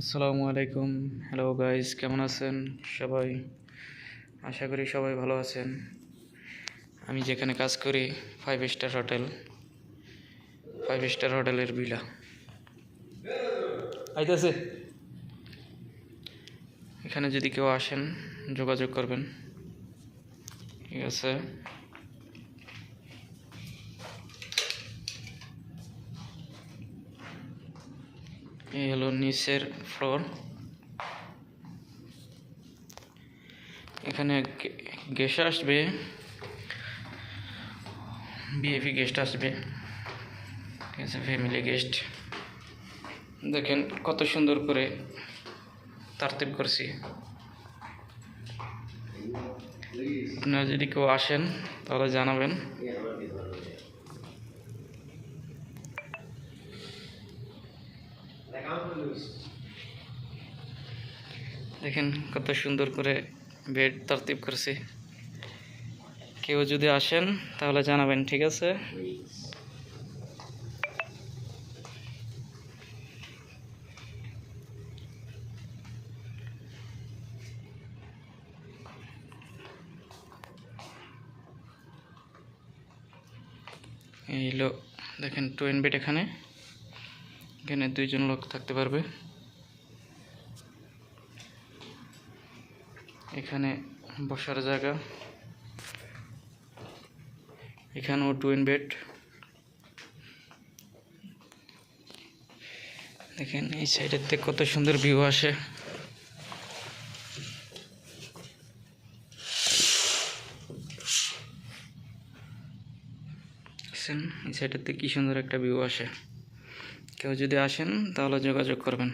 আসসালামু আলাইকুম। Hello guys কেমন আছেন সবাই? আশা করি সবাই ভালো আছেন। আমি যেখানে কাজ করি five star hotel five star হোটেলের বিলা আইতেছে। এখানে যদি কেউ আসেন, যোগাযোগ করবেন। ঠিক আছে? এই হলো নিচের ফ্লোর এখানে গেস্ট আসবে। বিএপি গেস্ট আসবে। ঠিক আছে ফ্যামিলি গেস্ট দেখেন কত সুন্দর করে তারতিব করছি। আপনারা যদি কেউ আসেন, তাহলে জানাবেন। দেখেন কত সুন্দর করে বেড তারতিব করছি। কেউ যদি আসেন, তাহলে জানাবেন, ঠিক আছে? এই হলো দেখেন টুয়েন বেড এখানে। এখানে দুইজন লোক থাকতে পারবে। এখানে বসার জায়গা। এখানেও টুইন বেড দেখেন, এই সাইডের থেকে কত সুন্দর ভিউ আসে। এই সাইডের থেকে কি সুন্দর একটা ভিউ আসে। কেউ যদি আসেন তাহলে যোগাযোগ করবেন।